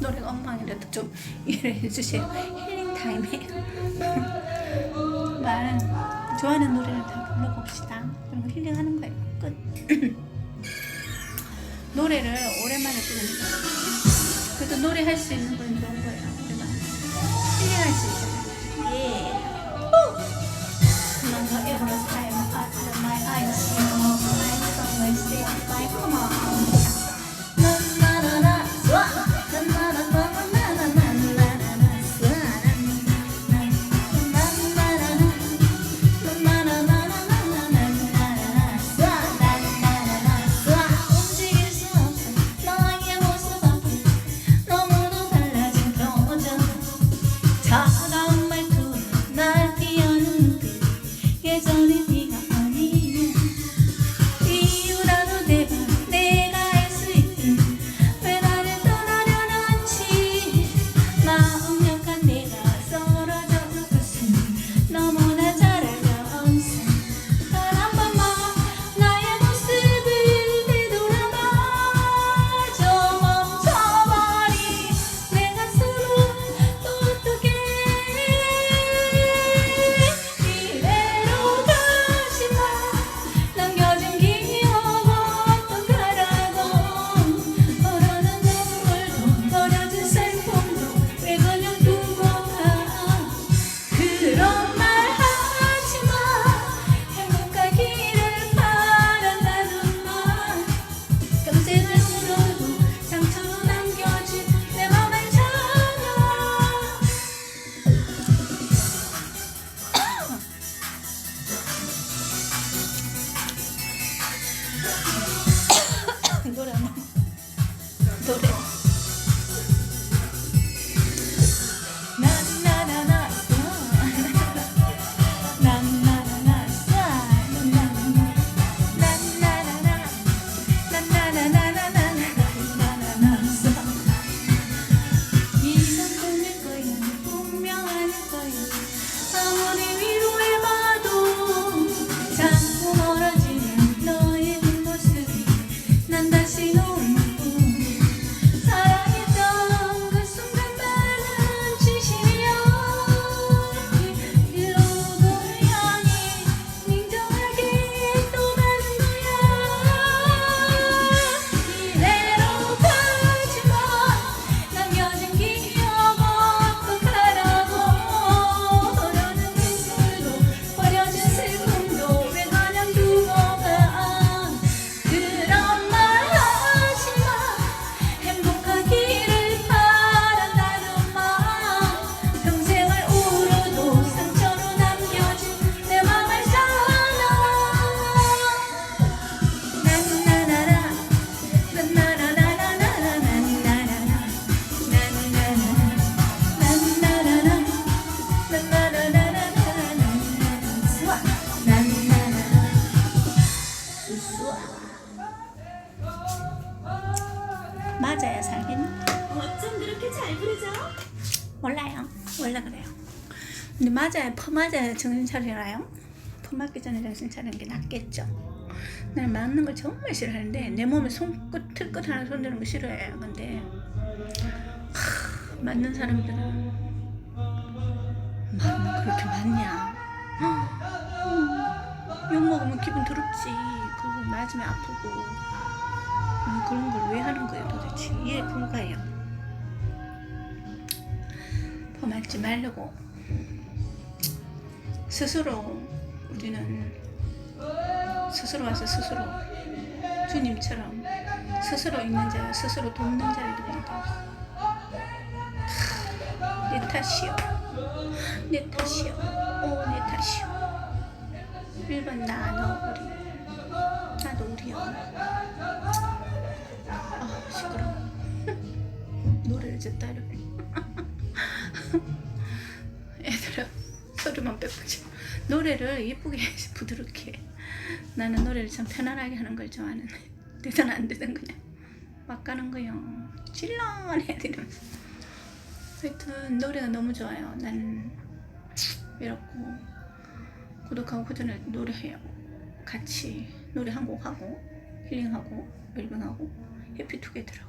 노래가 엉망이라도 좀 이해를 해주세요. 힐링 타임이에요. 말 좋아하는 노래를 다 불러봅시다. 그리고 힐링하는 거예요. 끝. 노래를 오랜만에 부르니까 그래도 노래할 수 있는 건 좋은 거예요. 맞아야 살겠나? 어쩜 그렇게 잘 부르죠? 몰라요. 원래 그래요. 근데 맞아야 퍼 맞아야 정신 차리나요? 퍼 맞기 전에 정신 차리는 게 낫겠죠. 나는 맞는 걸 정말 싫어하는데 내 몸에 손끝 틀끝 하나 손대는 거 싫어해요. 근데 하, 맞는 사람들은 맞는 그렇게 맞냐? 음, 욕 먹으면 기분 더럽지. 그리고 맞으면 아프고 음, 그런 걸 왜 하는 거예요 도대체 이해 불가해요. 퍼 맞지 말고 스스로 우리는 스스로 와서 스스로 주님처럼 스스로 있는 자 스스로 돕는 자를 됩니다. 내 탓이요. 내 탓이요. 오, 내 탓이요. 1번 나, 너, 우리. 나도 우리요. 아, 시끄러워. 노래를 듣다 이렇게. 얘들아, 소리만 빼보자. 노래를 예쁘게 부드럽게. 나는 노래를 참 편안하게 하는 걸 좋아하는데. 되든 안 되든 그냥 막 가는 거요. 질러내야 되면서. 하여튼 노래가 너무 좋아요. 나는 고독하고 허전할 때 노래해요. 같이 노래 한 곡 하고 힐링하고 웰빙하고 해피투게더라고.